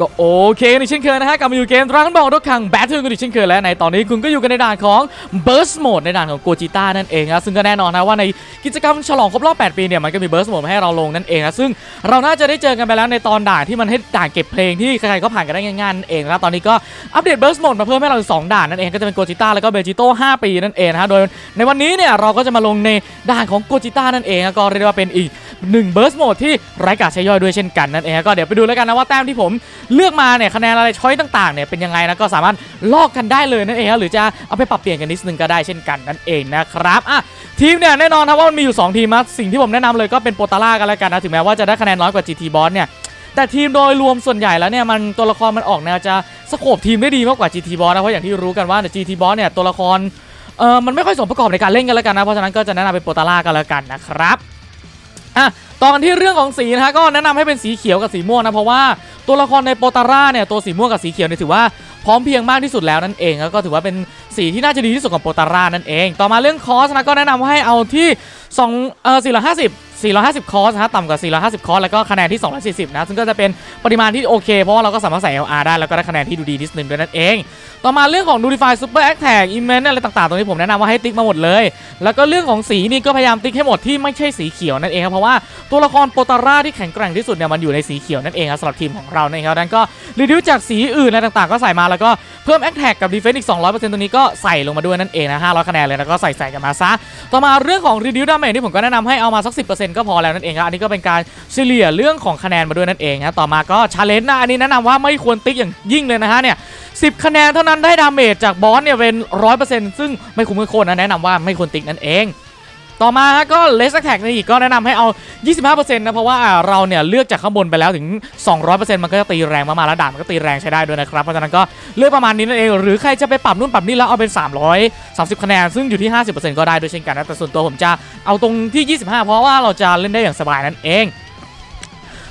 ก็โอเคในเช่นเคยนะฮะกลับมาอยู่เกมดราก้อนบอลรถขังแบทเทิลกันอีกเช่นเคยแล้วในตอนนี้คุณก็อยู่กันในด่านของ Burst Mode ในด่านของโกจิต้านั่นเองนะซึ่งก็แน่นอนนะว่าในกิจกรรมฉลองครบรอบ 8 ปีเนี่ยมันก็มี Burst Mode มาให้เราลงนั่นเองนะซึ่งเราน่าจะได้เจอกันไปแล้วในตอนด่านที่มันให้ด่านเก็บเพลงที่ใครๆก็ผ่านกันได้ง่ายๆนั่นเองนะตอนนี้ก็อัปเดต Burst Mode มาเพิ่มให้เราสองด่านนั่นเองก็จะเป็นโกจิต้าแล้วก็เบจิโต้5ปีนั่นเองนะฮะโดยในวันนี้เนี่ยเราก็จะมาลงในด่านของโกจิต้านั่นเองก็เรียกว่าเป็นอีกหนึ่งเบิร์สโหมดที่ไร้กาใช้ย่อยด้วยเช่นกันนั่นเองก็เดี๋ยวไปดูแล้วกันนะว่าแต้มที่ผมเลือกมาเนี่ยคะแนนอะไรช้อยต่างๆเนี่ยเป็นยังไงนะก็สามารถลอกกันได้เลยนั่นเองหรือจะเอาไปปรับเปลี่ยนกันนิดนึงก็ได้เช่นกันนั่นเองนะครับอะทีมเนี่ยแน่นอนนะว่ามันมีอยู่ 2 ทีมนะสิ่งที่ผมแนะนำเลยก็เป็นโปตาร่ากันแล้วกันนะถึงแม้ว่าจะได้คะแนนน้อยกว่า GT Boss เนี่ยแต่ทีมโดยรวมส่วนใหญ่แล้วเนี่ยมันตัวละครมันออกแนวจะสโคปทีมได้ดีมากกว่า GT Boss นะเพราะอย่างที่รู้กันว่าใน GT Boss เนี่ยตัวละครเออมันไม่ค่อยสมประกอบในการเล่นกันแล้วกันนะเพราะฉะนั้นก็จะแนะนำเป็นโปตาร่ากันแล้วกันนะครับ อะต่อกันที่เรื่องของสีนะฮะก็แนะนำให้เป็นสีเขียวกับสีม่วงนะเพราะว่าตัวละครในโปตาร่าเนี่ยตัวสีม่วงกับสีเขียวเนี่ยถือว่าพร้อมเพียงมากที่สุดแล้วนั่นเองแล้วก็ถือว่าเป็นสีที่น่าจะดีที่สุดของโปตาร่านั่นเอง ต่อมาเรื่องคอสนะก็แนะนำให้เอาที่2เอ่อ450 450 คอสนะฮะต่ำกว่า 450 คอสแล้วก็คะแนนที่ 240 นะ ซึ่งก็จะเป็นปริมาณที่โอเค เพราะว่าเราก็สามารถใส่ LR ได้ แล้วก็ได้คะแนนที่ดูดีนิดนึงด้วยนั่นเอง ต่อมาเรื่องของ Nudify Super Attack Event อะไรต่างๆ ตรงนี้ผมแนะนำว่าให้ติ๊กมาหมดเลย แล้วก็เรื่องของสีนี่ก็พยายามติ๊กให้หมดที่ไม่ใช่สีเขียวนั่นเองครับเพราะว่าตัวละครโปตาร่าที่แข็งแกร่งที่สุดเนี่ยมันอยู่ในสีเขียวนั่นเองครับสำหรับทีมของเรานครับดังนั้นก็รีดิวจากสีอื่นอะไรต่างๆ ก็ใส่มาแล้วก็เพิ่ม Attack กับ Defense อีก200%ตรงนี้ก็ใส่ลงมาด้วยนั่นเองนะ500คะแนนเลยแล้วก็ใส่ใส่กันมาซะต่อมาเรื่องของ Reduce Damage ที่ผมก็แนะนำให้เอามาสัก10%ก็พอแล้วนั่นเองครับอันนี้ก็เป็นการเฉลี่ยเรื่องของคะแนนมาด้วยนั่นเองนะต่อมาก็ชาเลนจ์นะอันนี้แนะนำว่าไม่ควรติ๊กอย่างยิ่งเลยนะฮะเนี่ยสิคะแนนเท่านั้นได้ดาเมจจากบอสเนี่ยเป็น 100%ซึ่งไม่คุ้มไม่โคนนะแนะนำว่าไม่ควรติ๊กนั่นเอง ต่อมาฮะก็เลสแท็กนี่อีกก็แนะนำให้เอา 25%นะ เพราะว่าเราเนี่ยเลือกจากข้างบนไปแล้วถึง 200%มันก็จะตีแรงมากๆแล้วด่านมันก็ตีแรงใช้ได้ด้วยนะครับ เพราะฉะนั้นก็เลือกประมาณนี้นั่นเอง หรือใครจะไปปรับนู่นปรับนี่แล้วเอาเป็น 330 คะแนน ซึ่งอยู่ที่ 50%ก็ได้ด้วยเช่นกันนะแต่ส่วนตัวผมจะเอาตรงที่ 25 เพราะว่าเราจะเล่นได้อย่างสบายนั่นเอง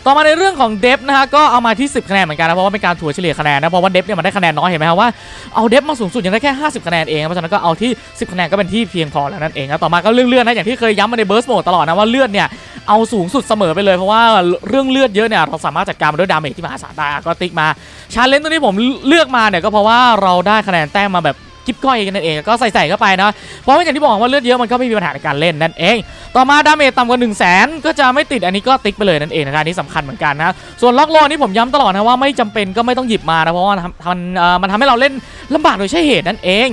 ต่อมาในเรื่องของเดฟนะฮะก็เอามาที่ 10 คะแนนเหมือนกันนะเพราะว่าเป็นการถัวเฉลี่ยคะแนนนะเพราะว่าเดฟเนี่ยมันได้คะแนนน้อยเห็นไหมครับว่าเอาเดฟมาสูงสุดยังได้แค่ 50 คะแนนเองเพราะฉะนั้นก็เอาที่ 10 คะแนนก็เป็นที่เพียงพอแล้วนั่นเองนะต่อมาก็เรื่องเลือดนะอย่างที่เคยย้ำมาในเบิร์สโหมดตลอดนะว่าเลือดเนี่ยเอาสูงสุดเสมอไปเลยเพราะว่าเรื่องเลือดเยอะเนี่ยเราสามารถจัดการมันด้วยดาเมจที่มหาศาลได้ก็ติ๊กมาชาเลนจ์ตัวนี้ผมเลือกมาเนี่ยก็เพราะว่าเราได้คะแนนแต้มมาแบบ กิ๊บก้อยกันนั่นเองก็ใส่ๆเข้าไปนะเพราะว่อย่างที่บอกว่าเลือดเยอะมันก็ไม่มีปัญหาในการเล่นนั่นเอง ต่อมาดาเมจต่ำกว่า1 0 0 0 0แสนก็จะไม่ติดอันนี้ก็ติ๊กไปเลยนั่นเองนะครับนี่สำคัญเหมือนกันนะส่วนล็อกโลนี่ผมย้ำตลอดนะว่าไม่จำเป็นก็ไม่ต้องหยิบมานะเพราะว่ามันมันทำให้เราเล่นลำบากโดยใช่เหตุนั่นเอง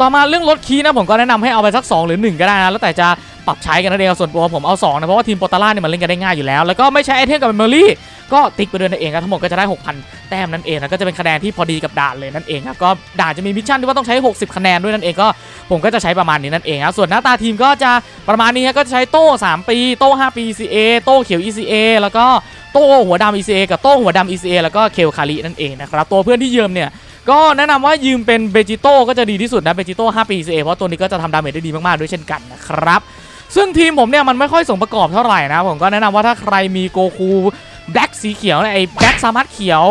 ต่อมาเรื่องลดคีย์นะผมก็แนะนำให้เอาไปสัก 2 หรือ 1 ก็ได้นะแล้วแต่จะปรับใช้กันนั่นเองส่วนตัวผมเอา2นะเพราะว่าทีมโปรตาร่าเนี่ยมันเล่นกันได้ง่ายอยู่แล้ว แล้วก็ไม่ใช้ไอเทมกับเมมโมรี่ก็ติ๊กไปเด้วยนั่นเองครับทั้งหมดก็จะได้ 6,000 แต้มนั่นเองนะก็จะเป็นคะแนนที่พอดีกับด่านเลยนั่นเองครับก็ด่านจะมีมิชชั่นที่ว่าต้องใช้ 60 คะแนนด้วยนั่นเองก็ผมก็จะใช้ประมาณนี้นั่นเองครับส่วนหน้าตาทีมก็จะประมาณนี้ครับก็จะใช้โต้ 3 ปี โต้ 5 ปี ECA โต้เขียว ECA แล้วก็โต้หัวดำ ECA กับโต้หัวดำ ECA แล้วก็เคลคารินั่นเองนะครับตัวเพื่อนที่ยืมเนี่ย ก็แนะนำว่ายืมเป็นเบจิโต้ก็จะดีที่สุดนะเบจิโต้5ปี ECA เพราะตัวนี้ก็จะทำดาเมจได้ดีมากๆด้วยเช่นกันนะครับซึ่งทีมผมเนี่ยมันไม่ค่อยสมประกอบเท่าไหร่นะ ผมก็แนะนำว่าถ้าใครมีโกคูแบ็กสีเขียวเนี่ยไอ้แบ็กซามัตเขียว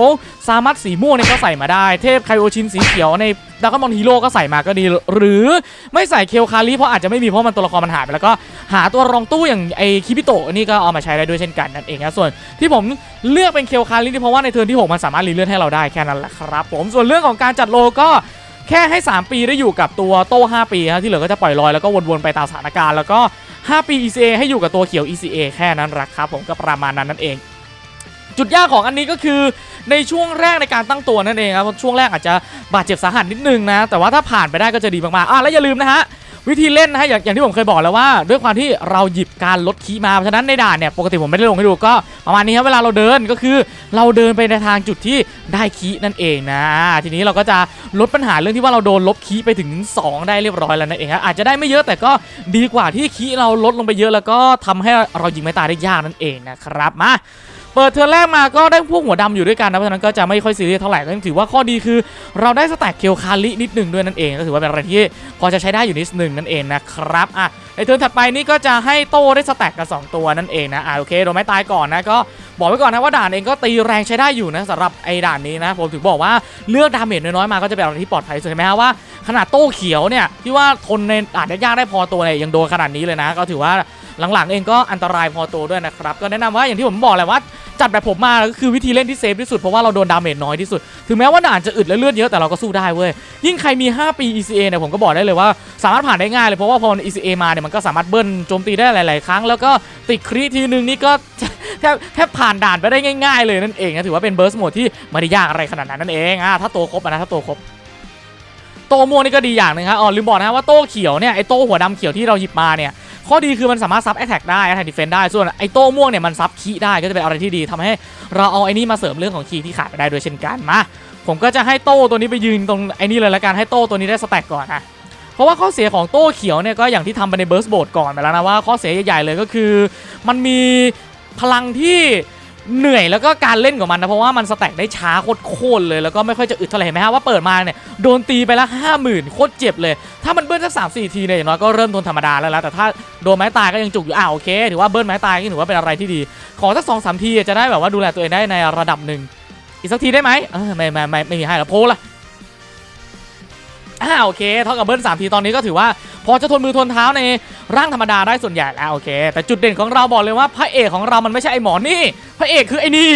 ซามัตสีม่วงเนี่ยก็ใส่มาได้ เทพไคโอชินสีเขียวในดากอนบอลฮีโร่ก็ใส่มาก็ดี หรือไม่ใส่เคลคาริเพราะอาจจะไม่มีเพราะมันตัวละครมันหายไปแล้วก็ หาตัวรองตู้อย่างไอคิปิโตะนี่ก็เอามาใช้ได้ด้วยเช่นกันนั่นเองนะส่วนที่ผมเลือกเป็นเคลคารินี่เพราะว่าในเทิร์นที่6มันสามารถรีเลื่อนให้เราได้แค่นั้นแหละครับผมส่วนเรื่องของการจัดโลก็แค่ให้ 3 ปีได้อยู่กับตัวโต้ 5 ปีครับที่เหลือก็จะปล่อยลอยแล้วก็วนๆไปตามสถานการณ์แล้วก็ 5 ปี ECA ให้อยู่กับตัวเขียว ECA แค่นั้นรักครับผมก็ประมาณนั้นนั่นเอง จุดยากของอันนี้ก็คือในช่วงแรกในการตั้งตัวนั่นเองครับช่วงแรกอาจจะบาดเจ็บสาหัสนิดนึงนะ แต่ว่าถ้าผ่านไปได้ก็จะดีมากๆอะแล้วอย่าลืมนะฮะ วิธีเล่นนะฮะอย่างอย่างที่ผมเคยบอกแล้วว่า ด้วยความที่เราหยิบการลดคีมาเพราะฉะนั้นในด่านเนี่ยปกติผมไม่ได้ลงให้ดูก็ประมาณนี้ครับเวลาเราเดินก็คือเราเดินไปในทางจุดที่ได้คีนั่นเองนะ ทีนี้เราก็จะลดปัญหาเรื่องที่ว่าเราโดนลบคีไปถึง 2 ได้เรียบร้อยแล้วนั่นเองครับอาจจะได้ไม่เยอะแต่ก็ดีกว่าที่คีเราลดลงไปเยอะแล้วก็ทำให้เรายิงไม่ตายได้ยากนั่นเองนะครับมา เปิดเทอร์แรกมาก็ได้พวกหัวดำอยู่ด้วยกันนะเพราะฉะนั้นก็จะไม่ค่อยซีเรียสเท่าไหร่ก็ถือว่าข้อดีคือ เราได้สแต็กเคลคารินิดหนึ่งด้วยนั่นเอง ก็ถือว่าเป็นอะไรที่พอจะใช้ได้อยู่นิดหนึ่งนั่นเองนะครับอะในเทิร์นถัดไปนี่ก็จะให้โต้ได้สแต็กกันสองตัวนั่นเองนะอะโอเคโดนไม่ตายก่อนนะก็บอกไว้ก่อนนะว่าด่านเองก็ตีแรงใช้ได้อยู่นะสำหรับไอ้ด่านนี้นะผมถึงบอกว่าเลือกดาเมจน้อยๆมาก็จะเป็นอะไรที่ปลอดภัยสุดเห็นไหมฮะว่าขนาดโต้เขียวเนี่ยที่ว่าทนในอาจจะยากได้พอตัวเนี่ยยังโดนขนาดนี้เลยนะ ก็ถือว่าหลังๆเองก็อันตรายพอตัวด้วยนะครับ ก็แนะนำว่าอย่างที่ผมบอกแหละว่า จัดแบบผมมาก็คือวิธีเล่นที่เซฟที่สุดเพราะว่าเราโดนดาเมจน้อยที่สุด ถึงแม้ว่าด่านจะอึดและเลือดเยอะแต่เราก็สู้ได้เว้ย ยิ่งใครมี 5 ปี ECA เนี่ยผมก็บอกได้เลยว่าสามารถผ่านได้ง่ายเลยเพราะว่าพอ ECA มาเนี่ยมันก็สามารถเบิ้ลโจมตีได้หลาย ๆ ครั้ง แล้วก็ติดคริทีนึงนี่ก็แทบแทบผ่านด่านไปได้ง่าย ๆ เลยนั่นเองนะถือว่าเป็นเบิร์สโหมดที่ไม่ได้ยากอะไรขนาดนั้นนั่นเองอะถ้าโตครบนะถ้าโตครบโตม่วงนี่ก็ดีอย่างหนึงครับอ๋อลืมบอกนะว่าโตเขียวเนี่ยไอโตหัวดำเขียวที่เราหยิบมาเนี่ย ข้อดีคือมันสามารถซับแอตแทกได้แอตแทกดิเฟนได้ ส่วนไอโต้ม่วงเนี่ยมันซับคีได้ก็จะเป็นอะไรที่ดีทำให้เราเอาไอ้นี่มาเสริมเรื่องของคีที่ขาดไปได้ด้วยเช่นกันมาผมก็จะให้โต้ตัวนี้ไปยืนตรงไอ้นี่เลยละกันให้โต้ตัวนี้ได้สแต็กก่อนนะเพราะว่าข้อเสียของโต้เขียวเนี่ยก็อย่างที่ทำไปในเบิร์สโบดก่อนไปแล้วนะว่าข้อเสียใหญ่ๆเลยก็คือ มันมีพลังที่ เหนื่อยแล้วก็การเล่นของมันนะเพราะว่ามันสแต็กได้ช้าโคตรเลยแล้วก็ไม่ค่อยจะอึดเท่าไหร่เห็นไหมฮะว่าเปิดมาเนี่ยโดนตีไปละห้าหมื่นโคตรเจ็บเลย ถ้ามันเบิ้ลสักสามสี่ทีเนี่ยอย่างน้อยก็เริ่มทนธรรมดาแล้วแล้วแต่ถ้าโดนไม้ตายก็ยังจุกอยู่อ่าโอเคถือว่าเบิ้ลไม้ตายก็ถือว่าเป็นอะไรที่ดี ขอสักสองสามทีจะได้แบบว่าดูแลตัวเองได้ในระดับหนึ่งอีกสักทีได้ไหมเออไม่ไม่ไม่ไม่มีให้แล้วโพลละ อ่าโอเคเท่ากับเบิ้ลสามทีตอนนี้ก็ถือว่า พอจะทนมือทนเท้าในร่างธรรมดาได้ส่วนใหญ่แล้วโอเค แต่จุดเด่นของเราบอกเลยว่าพระเอกของเรามันไม่ใช่ไอหมอนี่ พระเอกคือไอนี่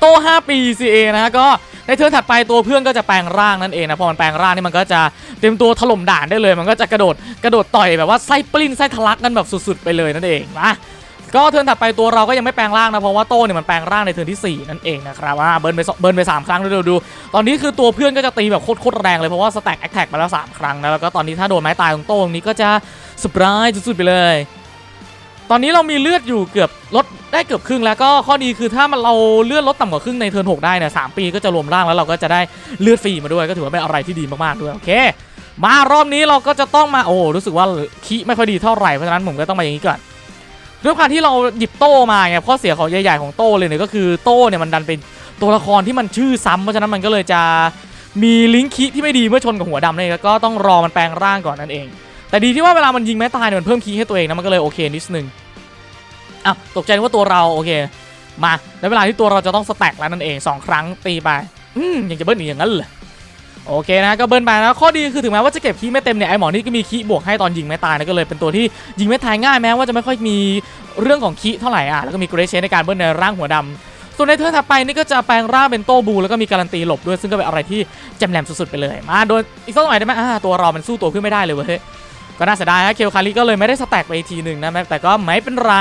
โต 5 ปี CA นะฮะก็ในเทิร์นถัดไปตัวเพื่อนก็จะแปลงร่างนั่นเองนะพอมันแปลงร่างนี่มันก็จะเตรียมตัวถล่มด่านได้เลย มันก็จะกระโดดกระโดดต่อยแบบว่าไส้ปลิ้นไส้ทะลักกันแบบสุดๆไปเลยนั่นเองมา ก็เทิร์นถัดไปตัวเราก็ยังไม่แปลงร่างนะเพราะว่าโต้เนี่ยมันแปลงร่างในเทิร์นที่สี่นั่นเองนะครับว่าเบิร์นไปเบิร์นไปสามครั้งดูดูดู ตอนนี้คือตัวเพื่อนก็จะตีแบบโคตรแรงเลยเพราะว่าสแต็กแอคแท็กมาแล้ว 3 ครั้งนะแล้วก็ตอนนี้ถ้าโดนไม้ตายของโต้ตรงนี้ก็จะสปรายสุดๆไปเลย ตอนนี้เรามีเลือดอยู่เกือบลดได้เกือบครึ่งแล้วก็ข้อดีคือถ้ามันเราเลือดลดต่ำกว่าครึ่งในเทิร์น6ได้เนี่ยสามปีก็จะรวมร่างแล้วเราก็จะได้เลือดฟรีมาด้วยก็ถือว่าเป็นอะไรที่ดีมากๆด้วยโอเคมารอบนี้เราก็จะต้องมาโอ้รู้สึกว่าคีไม่ค่อยดีเท่าไหร่เพราะฉะนั้นผมก็ต้องมาอย่างนี้ก่อน ด้วยความที่เราหยิบโต้มาไงข้อเสียของใหญ่ๆของโต้เลยเนี่ยก็คือโต้เนี่ยมันดันเป็นตัวละครที่มันชื่อซ้ำเพราะฉะนั้นมันก็เลยจะมีลิงค์คีที่ไม่ดีเมื่อชนกับหัวดำเนี่ยก็ต้องรอมันแปลงร่างก่อนนั่นเอง แต่ดีที่ว่าเวลามันยิงแม้ตายเนี่ยมันเพิ่มคีให้ตัวเองนะมันก็เลยโอเคนิดนึงอ้าวตกใจว่าตัวเราโอเค มาในเวลาที่ตัวเราจะต้องสแต็กแล้วนั่นเองสองครั้งตีไปอืมยังจะเบิ้ลอีกอย่างนั้นเหรอ โอเคนะก็เบิ้ลไปแล้วข้อดีคือถึงแม้ว่าจะเก็บคีไม่เต็มเนี่ยไอหมอนี่ก็มีคีบวกให้ตอนยิงไม่ตายนะก็เลยเป็นตัวที่ยิงไม่ตายง่ายแม้ว่าจะไม่ค่อยมีเรื่องของคีเท่าไหร่อะแล้วก็มีเกรเชนในการเบิ้ลในร่างหัวดำส่วนในเทิร์นถัดไปนี่ก็จะแปลงร่างเป็นโต้บูแล้วก็มีการันตีหลบด้วยซึ่งก็เป็นอะไรที่แจ่มแหลมสุดๆไปเลยมาโดนอีกสักหน่อยได้ไหมอ่าตัวเรามันสู้ตัวขึ้นไม่ได้เลยเว้ยก็น่าเสียดายฮะเคลคาริก็เลยไม่ได้สแต็กไปทีหนึ่งนะแต่ก็ไม่เป็นไร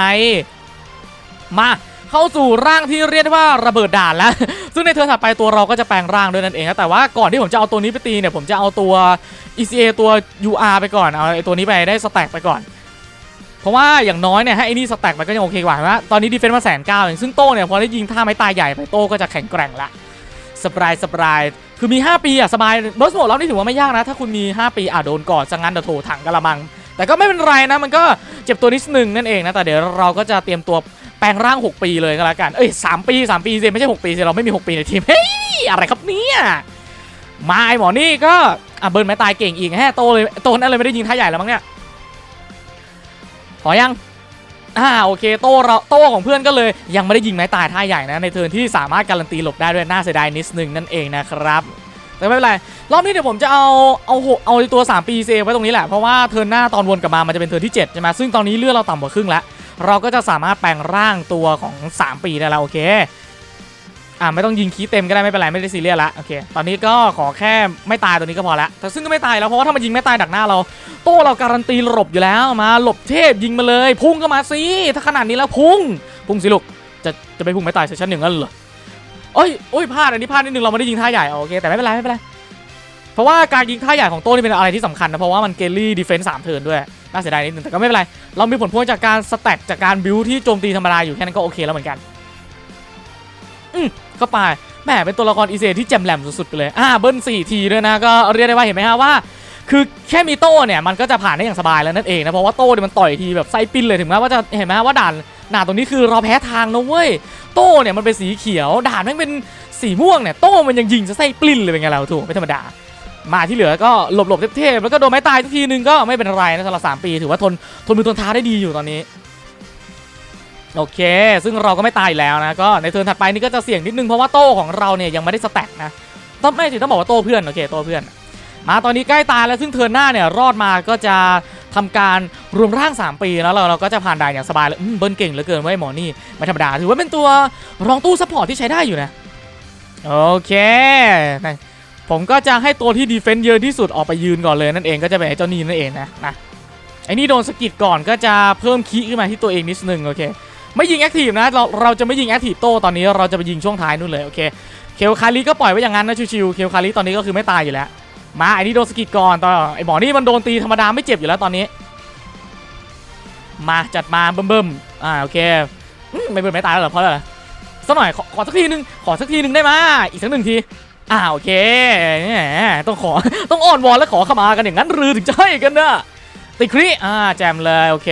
มา เข้าสู่ร่างที่เรียกว่าระเบิดด่านแล้ว ซึ่งในเทิร์ถัดไปตัวเราก็จะแปลงร่างด้วยนั่นเองนะแต่ว่าก่อนที่ผมจะเอาตัวนี้ไปตีเนี่ยผมจะเอาตัว ECA ตัว UR ไปก่อนเอาไอ้ตัวนี้ไปได้สแต็กไปก่อนเพราะว่าอย่างน้อยเนี่ยให้ไอ้นี่สแต็กไปก็ยังโอเคกว่านะตอนนี้ดีเฟนซ์มาแสนเก้าอย่างซึ่งโต้เนี่ยพอได้ยิงท่าไม้ตายใหญ่ไปโต้ก็จะแข็งแกร่งละสปายสปายคือมี 5 ปีอะสบายเบิร์สโหมดเรานี่ถือว่าไม่ยากนะ ถ้าคุณมี 5 ปีอะโดนก่อนจังงั้นเดี๋ยวโถถังกระมัง แต่ก็ไม่เป็นไรนะ มันก็เจ็บตัวนิดนึงนั่นเองนะ แต่เดี๋ยวเราก็จะเตรียมตัว แปลงร่าง 6 ปีเลยก็แล้วกัน เอ้ย3ปี 3 ปีสิไม่ใช่ 6 ปีสิเราไม่มี 6 ปีในทีม เฮ้ย อะไรครับเนี่ย มาไอหมอนี่ก็อะเบิร์นไม้ตายเก่งอีกแฮะโตเลยโตนั่นเลยไม่ได้ยิงท่าใหญ่แล้วมั้งเนี่ย พอยัง อ่าโอเคโตเราโตของเพื่อนก็เลยยังไม่ได้ยิงไม้ตายท่าใหญ่นะในเทิร์นที่สามารถการันตีหลบได้ด้วยน่าเสียดายนิดนึงนั่นเองนะครับแต่ไม่เป็นไร รอบนี้เดี๋ยวผมจะเอาเอาหกเอาตัว 3 ปีเซไว้ตรงนี้แหละ เพราะว่าเทิร์นหน้าตอนวนกลับมา มันจะเป็นเทิร์นที่ 7 ใช่ไหมซึ่งตอนนี้เลือดเราต่ำกว่าครึ่งแล้ว เราก็จะสามารถแปลงร่างตัวของ 3 ปีได้แล้วโอเคอ่าไม่ต้องยิงคีเต็มก็ได้ไม่เป็นไรไม่ได้ซีเรียสละโอเคตอนนี้ก็ขอแค่ไม่ตายตัวนี้ก็พอละแต่ซึ่งก็ไม่ตายแล้วเพราะว่าถ้ามันยิงไม่ตายดักหน้าเรา โต้เราการันตีหลบอยู่แล้วมาหลบเทพยิงมาเลย พุ่งก็มาสิถ้าขนาดนี้แล้วพุ่งพุ่งสิลูกจะจะไปพุ่งไม่ตายเซสชั่นหนึ่งนั่นเหรอเอ้ยโอ้ยพลาดอันนี้พลาดนิดนึงเราไม่ได้ยิงท่าใหญ่โอเคแต่ไม่เป็นไรไม่เป็นไรเพราะว่าการยิงท่าใหญ่ของโต้นี่เป็นอะไรที่สำคัญนะเพราะว่ามันเกลลี่ดีเฟนส์สามเทิร์นด้วย น่าเสียดายนิดนึงแต่ก็ไม่เป็นไร เรามีผลพวงจากการสแต็กจากการบิวที่โจมตีธรรมดาอยู่แค่นั้นก็โอเคแล้วเหมือนกัน อืมก็ไปแหมเป็นตัวละครอีเซที่แจ่มแหลมสุดๆไปเลยอ่าเบิ้ลสี่ทีด้วยนะก็เรียกได้ว่าเห็นไหมฮะว่า คือแค่มีโต้เนี่ยมันก็จะผ่านได้อย่างสบายแล้วนั่นเองนะเพราะว่าโต้เนี่ยมันต่อยทีแบบไส้ปิ้นเลยถึงแม้ว่าจะเห็นไหมว่าด่านด่าตรงนี้คือเราแพ้ทางนะเว้ยโต้เนี่ยมันเป็นสีเขียวด่านแม่งเป็นสีม่วงเนี่ยโต้มันยังยิงจะไส้ปลิ้นเลยเป็นไงเราถูกไม่ธรรมดา มาที่เหลือก็หลบหลบๆเทพๆแล้วก็โดนไม้ตายทีนึงก็ไม่เป็นไรนะสำหรับสามปีถือว่าทนทนมือทนเท้าได้ดีอยู่ตอนนี้โอเค ซึ่งเราก็ไม่ตายแล้วนะ ก็ในเทิร์นถัดไปนี่ก็จะเสี่ยงนิดนึงเพราะว่าโต้ของเราเนี่ยยังไม่ได้สแต็กนะ ต้องไม่ถึงต้องบอกว่าโต้เพื่อนโอเคโต้เพื่อน มาตอนนี้ใกล้ตายแล้วซึ่งเทิร์นหน้าเนี่ยรอดมาก็จะทำการรวมร่าง 3 ปีแล้วเราเราก็จะผ่านด่านอย่างสบายเลยเบิ้ลเก่งเหลือเกินเว้หมอนี่ไม่ธรรมดาถือว่าเป็นตัวรองตู้ซัพพอร์ตที่ใช้ได้อยู่นะ โอเค ผมก็จะให้ตัวที่ดีเฟนต์เยอะที่สุดออกไปยืนก่อนเลยนั่นเองก็จะเป็นไอ้เจ้านีนั่นเองนะนะไอ้นี่โดนสกิดก่อนก็จะเพิ่มคีขึ้นมาที่ตัวเองนิดนึงโอเคไม่ยิงแอคทีฟนะเราเราจะไม่ยิงแอคทีฟโต้ตอนนี้เราจะไปยิงช่วงท้ายนู่นเลยโอเคเคลคาริก็ปล่อยไว้อย่างนั้นนะชิวๆเคลคาริตอนนี้ก็คือไม่ตายอยู่แล้ว มาไอ้นี่โดนสกิดก่อนตอนไอ้หมอนี่มันโดนตีธรรมดาไม่เจ็บอยู่แล้วตอนนี้ มาจัดมาเบิ่มๆอ่าโอเคไม่เบิ่มไม่ตายแล้วเหรอเพราะอะไรสักหน่อยขอขอสักทีนึงขอสักทีนึงได้ไหมอีกสักหนึ่งที อ่าโอเคต้องขอต้องอ้อนวอนและขอขมากันอย่างนั้นหรือถึงจะให้กันนะติคริอ่าแจมเลยโอเค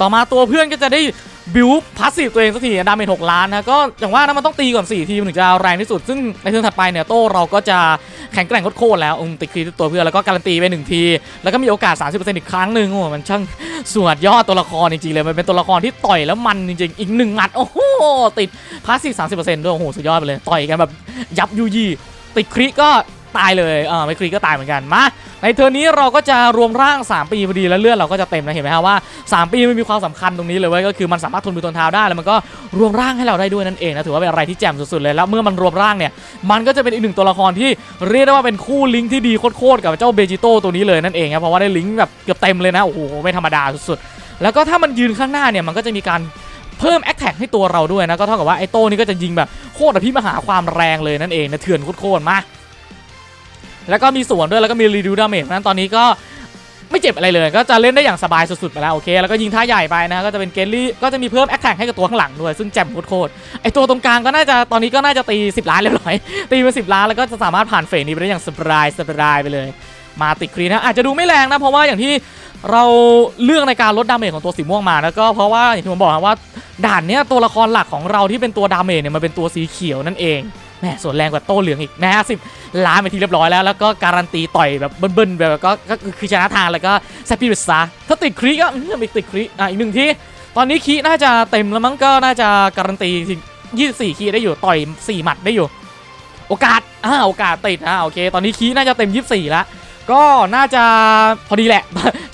ต่อมาตัวเพื่อนก็จะได้บิวพาสซีฟตัวเองสักทีดาเมจ6ล้านนะก็อย่างว่านะมันต้องตีก่อน 4 ทีมถึงจะแรงที่สุด ซึ่งในเทิร์นถัดไปเนี่ยโต้เราก็จะแข็งแกร่งโคตรแล้วอืมติดครีตัวเพื่อนแล้วก็การันตีไปหนึ่งที แล้วก็มีโอกาส 30%อีกครั้งหนึ่งโอ้โหมันช่างสวดยอดตัวละครจริงๆเลย มันเป็นตัวละครที่ต่อยแล้วมันจริงๆ อีกหนึ่งหมัดโอ้โหติดพาสซีฟ30%ด้วยโอ้โหสุดยอดไปเลยต่อยกันแบบยับยุยี่ ติดคริก็ตายเลยอ่าไม่คริก็ตายเหมือนกันมาในเทอร์นี้เราก็จะรวมร่าง 3 ปีพอดีแล้วเลือดเราก็จะเต็มนะเห็นไหมครับว่า 3 ปีมันมีความสำคัญตรงนี้เลยเว้ยก็คือมันสามารถทนมือทนเท้าได้แล้วมันก็รวมร่างให้เราได้ด้วยนั่นเองนะถือว่าเป็นอะไรที่แจ่มสุดๆเลยแล้วเมื่อมันรวมร่างเนี่ยมันก็จะเป็นอีกหนึ่งตัวละครที่เรียกได้ว่าเป็นคู่ลิงก์ที่ดีโคตรๆกับเจ้าเบจิโต้ตัวนี้เลยนั่นเองครับเพราะว่าได้ลิงก์แบบเกือบเต็มเลยนะโอ้โหไม่ธรรมดาสุดๆแล้วก็ถ้ามันยืนข้างหน้าเนี่ยมันก็จะมีการ เพิ่มแอคแท็กให้ตัวเราด้วยนะ ก็เท่ากับว่าไอ้โต้นี่ก็จะยิงแบบโคตรอภิมหาความแรงเลยนั่นเองนะเถื่อนโคตรมาแล้วก็มีส่วนด้วยแล้วก็มีรีดูดาเมจนั้นตอนนี้ก็ไม่เจ็บอะไรเลยก็จะเล่นได้อย่างสบายสุดๆไปแล้วโอเค แล้วก็ยิงท่าใหญ่ไปนะก็จะเป็นเกลลี่ก็จะมีเพิ่มแอคแท็กให้กับตัวข้างหลังด้วย ซึ่งแจ่มโคตรๆไอตัวตรงกลางก็น่าจะตอนนี้ก็น่าจะตี 10 ล้านเรียบร้อย ตีไป10ล้านแล้วก็จะสามารถผ่านเฟสนี้ไปได้อย่างสบายสบายไปเลย มาติดครีนะอาจจะดูไม่แรงนะเพราะว่าอย่างที่ เราเลือกในการลดดาเมจของตัวสีม่วงมาแล้วก็เพราะว่าอย่างที่ผมบอกนะว่าด่านเนี้ยตัวละครหลักของเราที่เป็นตัวดาเมจเนี่ยมันเป็นตัวสีเขียวนั่นเองแหมส่วนแรงกว่าโต้เหลืองอีกนะฮะสิบล้านไปทีเรียบร้อยแล้ว แล้วก็การันตีต่อยแบบเบิ้ลๆแบบก็ก็คือชนะทางแล้วก็แซปปี้ริสซาถ้าติดครีก็อืมอีติดครีอะอีกหนึ่งทีตอนนี้คีน่าจะเต็มแล้วมั้งก็น่าจะการันตีที่24 คีได้อยู่ต่อย 4 หมัดได้อยู่ โอกาสอ่าโอกาสติดอ่าโอเค ตอนนี้คีน่าจะเต็ม 24 แล้ว ก็น่าจะพอดีแหละ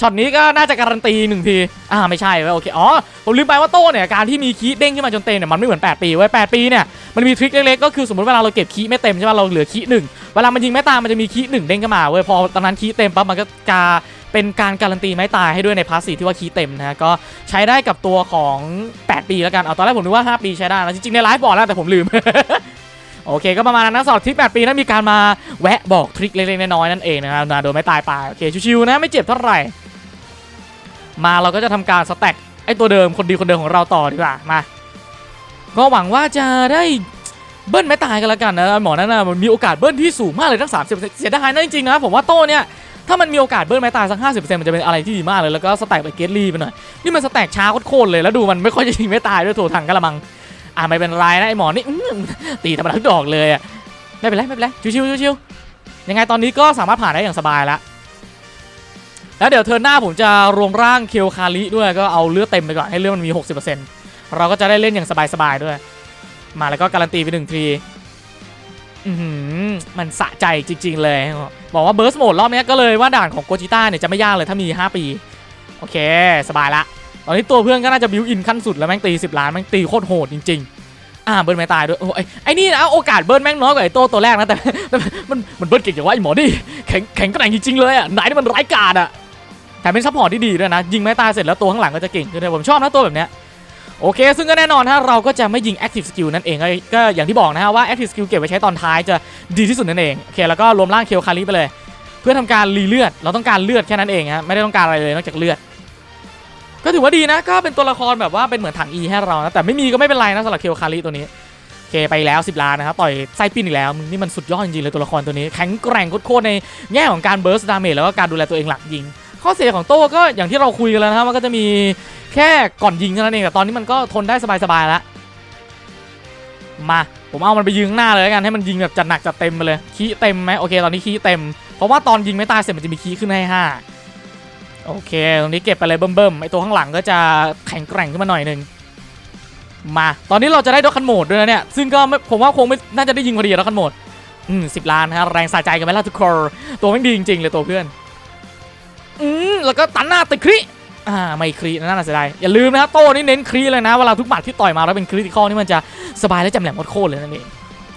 ช็อตนี้ก็น่าจะการันตีหนึ่งที อ่าไม่ใช่เว้ยโอเค อ๋อ ผมลืมไปว่าโต้เนี่ย การที่มีคีเด้งขึ้นมาจนเต็มเนี่ย มันไม่เหมือน 8 ปีเว้ย8ปีเนี่ย มันมีทริคเล็กๆ ก็คือสมมติเวลาเราเก็บคีไม่เต็มใช่ป่ะเราเหลือคีหนึ่งเวลามันยิงไม่ตายมันจะมีคีหนึ่งเด้งขึ้นมาเว้ยพอตอนนั้นคีเต็มปั๊บมันก็จะเป็นการการันตีไม้ตายให้ด้วยในพาสซีที่ว่าคีเต็มนะฮะก็ใช้ได้กับตัวของ 8 ปีแล้วกันเอาตอนแรกผมนึกว่า 5 ปีใช้ได้นะจริงๆในไลฟ์บอกแล้วแต่ผมลืม โอเคก็ประมาณนั้นนะสำหรับทริป8ปีนั้นมีการมาแวะบอกทริคเล็กๆน้อยๆนั่นเองนะครับนะโดยไม่ตายไปโอเคชิวๆนะไม่เจ็บเท่าไหร่ มาเราก็จะทำการสแต็กไอตัวเดิมคนดีคนเดิมของเราต่อดีกว่ามา ก็หวังว่าจะได้เบิ้ลไม่ตายกันแล้วกันนะหมอนั่นนะมันมีโอกาสเบิ้ลที่สูงมากเลยทั้ง 30 เสียดายนะจริงๆนะผมว่าโต้เนี่ยถ้ามันมีโอกาสเบิ้ลไม้ตายสัก50%มันจะเป็นอะไรที่ดีมากเลยแล้วก็สแต็กไปเกตลี่ไปหน่อย นี่มันสแต็กช้าโคตรเลยแล้วดูมันไม่ค่อยจะยิงไม่ตายด้วยโถถังกระมัง อ่าไม่เป็นไรนะไอหมอนี่ตีธรรมดาทุกดอกเลยอะไม่เป็นไรไม่เป็นไรชิวๆชิวๆยังไงตอนนี้ก็สามารถผ่านได้อย่างสบายแล้วแล้วเดี๋ยวเทิร์นหน้าผมจะรวมร่างเคียวคาริด้วยก็เอาเลือดเต็มไปก่อนให้เลือดมันมี 60%เราก็จะได้เล่นอย่างสบายๆด้วย มาแล้วก็การันตีไปหนึ่งทีมันสะใจจริง ๆ เลย บอกว่าเบิร์สโหมดรอบนี้ก็เลยว่าด่านของโกจิต้าเนี่ยจะไม่ยากเลยถ้ามี 5 ปี โอเค สบายละ ตอนนี้ตัวเพื่อนก็น่าจะบิวอินขั้นสุดแล้วแม่งตี10ล้านแม่งตีโคตรโหดจริงๆอ่าเบิร์นไม่ตายด้วยโอ้ยไอ้นี่นะโอกาสเบิร์นแม่งน้อยกว่าไอ้โตตัวแรกนะแต่มันมันเบิร์นเก่งอย่างว่าไอ้หมอนี่แข็งแข็งกระแงจริงๆเลยอะไหนนี่มันร้ายกาจอะแต่เป็นซัพพอร์ตที่ดีด้วยนะยิงไม่ตายเสร็จแล้วตัวข้างหลังก็จะเก่งขึ้นด้วยผมชอบนะตัวแบบเนี้ยโอเค ซึ่งก็แน่นอนฮะเราก็จะไม่ยิง Active Skill นั่นเอง ก็อย่างที่บอกนะฮะว่า Active Skill เก็บไว้ใช้ตอนท้ายจะดีที่สุดนั่นเอง โอเค แล้วก็รวมร่างเคียวคาริไปเลย เพื่อทำการรีเลือด เราต้องการเลือดแค่นั้นเองฮะ ไม่ได้ต้องการอะไรเลยนอกจากเลือด ก็ถือว่าดีนะก็เป็นตัวละครแบบว่าเป็นเหมือนถัง E ให้เรานะแต่ไม่มีก็ไม่เป็นไรนะสำหรับเคียวคาริตัวนี้โอเคไปแล้ว 10 ล้านนะครับต่อยไส้ปิ้นอีกแล้วนี่มันสุดยอดจริงๆเลยตัวละครตัวนี้แข็งแกร่งโคตรในแง่ของการเบิร์สดาเมจแล้วก็การดูแลตัวเองหลักยิง ข้อเสียของโต้ก็อย่างที่เราคุยกันแล้วนะครับมันก็จะมีแค่ก่อนยิงเท่านั้นเองแต่ตอนนี้มันก็ทนได้สบายๆแล้วมาผมเอามันไปยิงข้างหน้าเลยแล้วกันให้มันยิงแบบจัดหนักจัดเต็มไปเลยคีเต็มไหมโอเคตอนนี้คีเต็มเพราะว่าตอนยิงไม่ตายเสร็จมันจะมีคีขึ้นให้ห้า โอเคตรงนี้เก็บไปเลยเบิ่มๆไอตัวข้างหลังก็จะแข็งแกร่งขึ้นมาหน่อยหนึ่งมา ตอนนี้เราจะได้ดอกคันโหมดด้วยนะเนี่ย ซึ่งก็ผมว่าคงไม่น่าจะได้ยิงพอดีดอกคันโหมด อืมสิบล้านนะครับแรงสะใจกันไหมล่ะทุกคนตัวไม่งดีจริงๆเลยตัวเพื่อน อืมแล้วก็ตันหน้าติดคริอ่าไม่ครีนั่นน่ะเสียดายอย่าลืมนะโต้นี่เน้นครีเลยนะเวลาทุกหมัดที่ต่อยมาแล้วเป็นคริติคอลนี่มันจะสบายและจำแหลมโคตรเลยนั่นเอง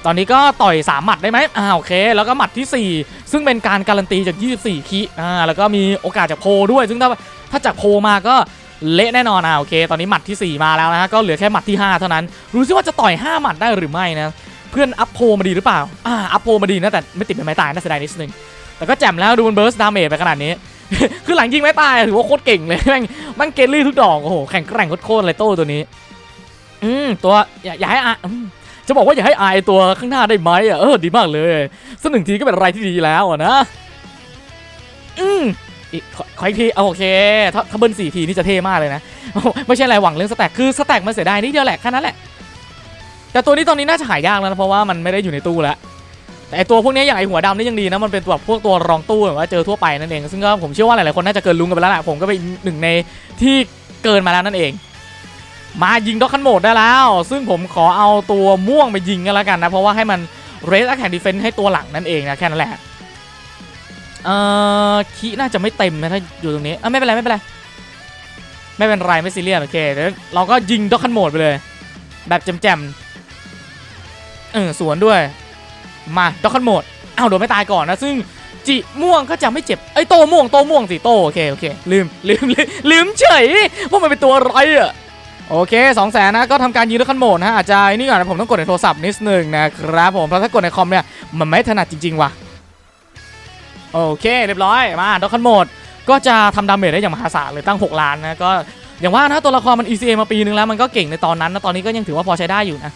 ตอนนี้ก็ต่อย3หมัดได้ไหมอ่าโอเค แล้วก็หมัดที่ 4 ซึ่งเป็นการการันตีจาก 24คีอ่าแล้วก็มีโอกาสจากโพลด้วย ซึ่งถ้าถ้าจากโพลมาก็เละแน่นอนอ่าโอเค ตอนนี้หมัดที่ 4 มาแล้วนะฮะก็เหลือแค่หมัดที่ 5 เท่านั้น รู้ซิว่าจะต่อย 5 หมัดได้หรือไม่นะเพื่อนอัพโพลมาดีหรือเปล่าอ่าอัพโพลมาดีนะแต่ไม่ติดเป็นไม้ตายน่าเสียดายนิดนึงแต่ก็แจ่มแล้วดูมันเบิร์สดาเมจไปขนาดนี้คือหลังยิงไม่ตายถือว่าโคตรเก่งเลยแม่งแม่งเกลลี่ทุกดอกโอ้โหแข่งแกร่งโคตรเลยโต้ตัวนี้ อืมตัวอย่าให้อายอืม จะบอกว่าอย่าให้อายตัวข้างหน้าได้ไหมอะเออดีมากเลยสักหนึ่งทีก็เป็นอะไรที่ดีแล้วอะนะ อืมอีกขออีกทีเอาโอเค ถ้าถ้าเบิ้ลสี่ทีนี่จะเท่มากเลยนะ ไม่ใช่อะไรหวังเรื่องสแต็กคือสแต็กมันเสียดายนิดเดียวแหละแค่นั้นแหละ แต่ตัวนี้ตอนนี้น่าจะหายากแล้วนะเพราะว่ามันไม่ได้อยู่ในตู้แล้วแต่ไอตัวพวกนี้อย่างไอหัวดำนี่ยังดีนะมันเป็นตัวพวกตัวรองตู้แบบว่าเจอทั่วไปนั่นเอง ซึ่งก็ผมเชื่อว่าหลายๆคนน่าจะเกินลุงกันไปแล้วแหละผมก็เป็นหนึ่งในที่เกินมาแล้วนั่นเอง มายิงด็อกคันโหมดได้แล้ว ซึ่งผมขอเอาตัวม่วงไปยิงกันแล้วกันนะ เพราะว่าให้มันเรสแอคแคนดิเฟนให้ตัวหลังนั่นเองนะแค่นั้นแหละเอ่อคีน่าจะไม่เต็มนะถ้าอยู่ตรงนี้อะไม่เป็นไรไม่เป็นไรไม่เป็นไรไม่ซีเรียสโอเคเดี๋ยวเราก็ยิงด็อกคันโหมดไปเลย แบบแจ่มๆเออสวนด้วย มาด็อกคันโหมดอ้าวโดนไม่ตายก่อนนะซึ่งจิม่วงก็จะไม่เจ็บไอ้โตม่วงโตม่วงสิโตโอเคโอเคลืมลืมลืมเฉยว่ามันเป็นตัวอะไรอะ โอเค2องแสนนะก็ทำการยิงด็อกคันโหมดนะฮะอาจจะนี่ก่อนนะผมต้องกดในโทรศัพท์นิดนึงนะครับผมเพราะถ้ากดในคอมเนี่ยมันไม่ถนัดจริง ๆ ว่ะโอเคเรียบร้อยมาด็อกคันโหมดก็จะทำดาเมจได้อย่างมหาศาลเลยตั้ง 6 ล้านนะก็อย่างว่านะตัวละครมัน ECA มาปีนึงแล้วมันก็เก่งในตอนนั้นนะตอนนี้ก็ยังถือว่าพอใช้ได้อยู่นะ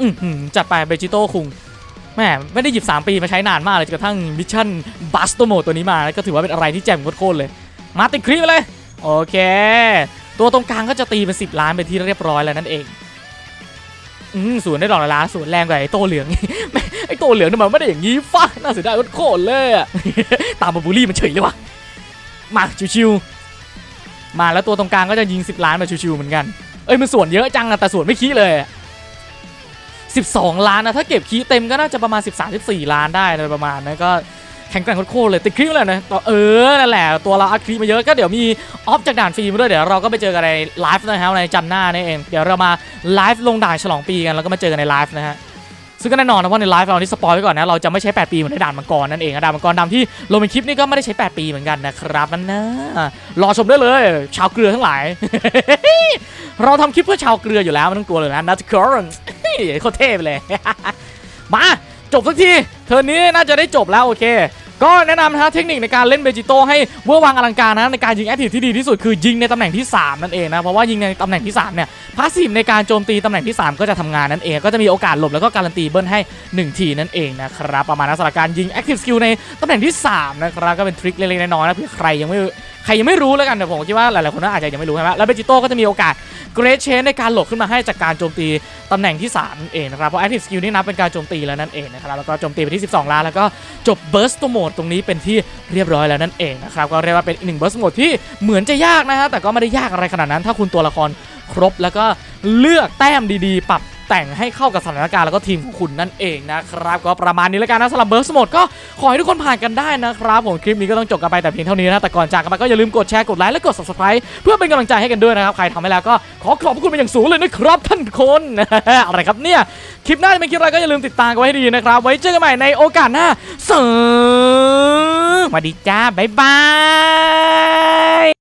อือหือจัดไปเบจิโต้คุงแม่ไม่ได้หยิบ 3 ปีมาใช้นานมากเลยจนกระทั่งมิชชั่นบัสโตโมตัวนี้มาก็ถือว่าเป็นอะไรที่แจ่มโคตรเลย มาติดคลิปไปเลย โอเค ตัวตรงกลางก็จะตีเป็น 10 ล้านเป็นที่เรียบร้อยแล้วนั่นเอง อืมสวนได้ดอกละล้านสวนแรงกว่าไอ้โตเหลืองไอ้โตเหลืองนี่มันไม่ได้อย่างนี้ฟะน่าเสียดายโคตรเลยอะตามมาบูลลี่มันเฉยเลยวะมาชิวๆมาแล้วตัวตรงกลางก็จะยิง 10 ล้านมาชิวๆเหมือนกันเอ้ยมันสวนเยอะจังอะแต่สวนไม่ขี้เลย12 ล้านนะถ้าเก็บคีย์เต็มก็น่าจะประมาณ 13 14 ล้านได้โดยประมาณนะก็ แข็งแกร่งโคตรเลยติดคลิปเลยนะต่อเออนั่นแหละตัวเราอัดคลิปมาเยอะก็เดี๋ยวมีออฟจากด่านฟรีมาด้วยเดี๋ยวเราก็ไปเจอกันในไลฟ์นะครับในจันหน้านี่เองเดี๋ยวเรามาไลฟ์ลงด่านฉลองปีกันแล้วก็มาเจอกันในไลฟ์นะฮะซึ่งก็แน่นอนนะว่าในไลฟ์เรานี่สปอยไว้ก่อนนะเราจะไม่ใช้ 8 ปีเหมือนในด่านมังกรนั่นเองด่านมังกรดำที่ลงเป็นคลิปนี่ก็ไม่ได้ใช้ 8 ปีเหมือนกันนะครับนั่นนะรอชมได้เลย ชาวเกลือทั้งหลาย เราทำคลิปเพื่อชาวเกลืออยู่แล้วไม่ต้องกลัวเลยนะนัทคอร์นโคตรเท่ไปเลย มาจบสักทีเทอร์นี้น่าจะได้จบแล้วโอเค ก็แนะนำนะเทคนิคในการเล่นเบจิโต้ให้เวอร์วังอลังการนะในการยิงแอคทีฟที่ดีที่สุดคือยิงในตำแหน่งที่ 3 นั่นเองนะ เพราะว่ายิงในตำแหน่งที่ 3 เนี่ยพาสซีฟในการโจมตีตำแหน่งที่ 3 ก็จะทำงานนั่นเอง ก็จะมีโอกาสหลบแล้วก็การันตีเบิ้ลให้ 1 ทีนั่นเองนะครับประมาณนั้นสำหรับการยิงแอคทีฟสกิลในตำแหน่งที่3นะครับก็เป็นทริคเล็กๆน้อยๆนะเพื่อใครยังไม่ ใครยังไม่รู้แล้วกันแต่ผมคิดว่าหลายๆคนน่าอาจจะยังไม่รู้ใช่ไหมแล้วเบจิโต้ก็จะมีโอกาสเกรดเชนในการหลบขึ้นมาให้จากการโจมตีตำแหน่งที่3นั่นเองนะครับ เพราะ Active Skill นี่นับเป็นการโจมตีแล้วนั่นเองนะครับ แล้วก็โจมตีไปที่ 12 ล้าน แล้วก็จบ Burst Mode ตรงนี้เป็นที่เรียบร้อยแล้วนั่นเองนะครับ ก็เรียกว่าเป็นอีกหนึ่ง Burst Mode ที่เหมือนจะยากนะฮะแต่ก็ไม่ได้ยากอะไรขนาดนั้น ถ้าคุณตัวละครครบแล้วก็เลือกแต้มดีๆ ปรับ แต่งให้เข้ากับสถานการณ์แล้วก็ทีมของคุณนั่นเองนะครับ ก็ประมาณนี้แล้วกันนะสำหรับ Burst Mode ก็ขอให้ทุกคนผ่านกันได้นะครับผมคลิปนี้ก็ต้องจบกันไปแต่เพียงเท่านี้นะแต่ก่อนจากกันไปก็อย่าลืมกดแชร์กดไลค์และกด subscribe เพื่อเป็นกำลังใจให้กันด้วยนะครับใครทำไปแล้วก็ขอขอบพระคุณเป็นอย่างสูงเลยนะครับท่านคนอะไรครับเนี่ยคลิปหน้าจะเป็นคลิปอะไรก็อย่าลืมติดตามกันไว้ให้ดีนะครับ ไว้เจอกันใหม่ในโอกาสหน้าสวัสดีจ้าบ๊ายบาย